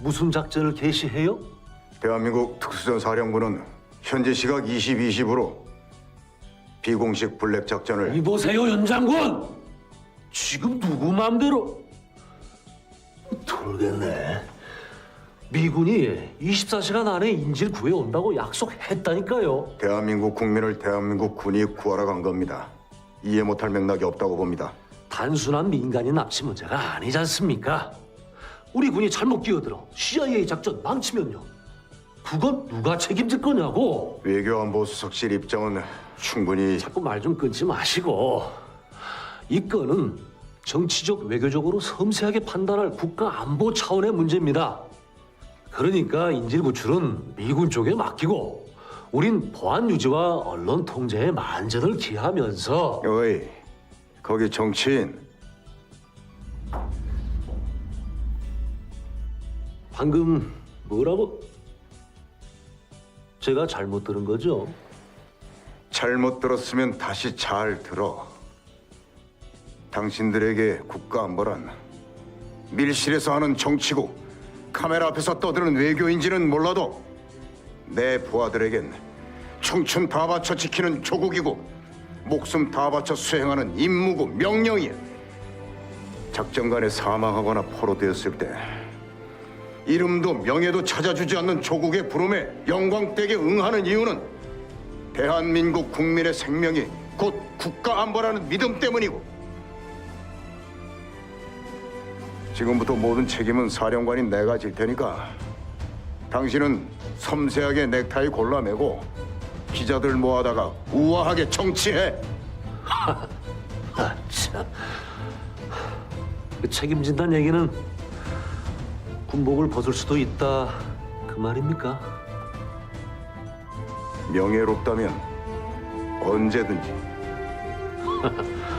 무슨 작전을 개시해요? 대한민국 특수전 사령부는 현재 시각 2020으로 비공식 블랙 작전을 이보세요, 연장군! 지금 누구 마음대로? 돌겠네. 미군이 24시간 안에 인질 구해 온다고 약속했다니까요. 대한민국 국민을 대한민국 군이 구하러 간 겁니다. 이해 못할 맥락이 없다고 봅니다. 단순한 민간인 납치 문제가 아니지 않습니까? 우리 군이 잘못 끼어들어 CIA 작전 망치면요. 그건 누가 책임질 거냐고. 외교안보 수석실 입장은 충분히 자꾸 말 좀 끊지 마시고 이 건은 정치적 외교적으로 섬세하게 판단할 국가 안보 차원의 문제입니다. 그러니까 인질 구출은 미군 쪽에 맡기고 우린 보안 유지와 언론 통제에 만전을 기하면서 어이 거기 정치인 방금 뭐라고? 제가 잘못 들은 거죠? 잘못 들었으면 다시 잘 들어. 당신들에게 국가안보란 밀실에서 하는 정치고 카메라 앞에서 떠드는 외교인지는 몰라도 내 부하들에겐 청춘 다 바쳐 지키는 조국이고 목숨 다 바쳐 수행하는 임무고 명령이야. 작전간에 사망하거나 포로되었을 때 이름도 명예도 찾아주지 않는 조국의 부름에 영광되게 응하는 이유는 대한민국 국민의 생명이 곧 국가 안보라는 믿음 때문이고 지금부터 모든 책임은 사령관인 내가 질 테니까 당신은 섬세하게 넥타이 골라매고 기자들 모아다가 우아하게 정치해 아, 참. 그 책임진다는 얘기는 군복을 벗을 수도 있다 그 말입니까? 명예롭다면 언제든지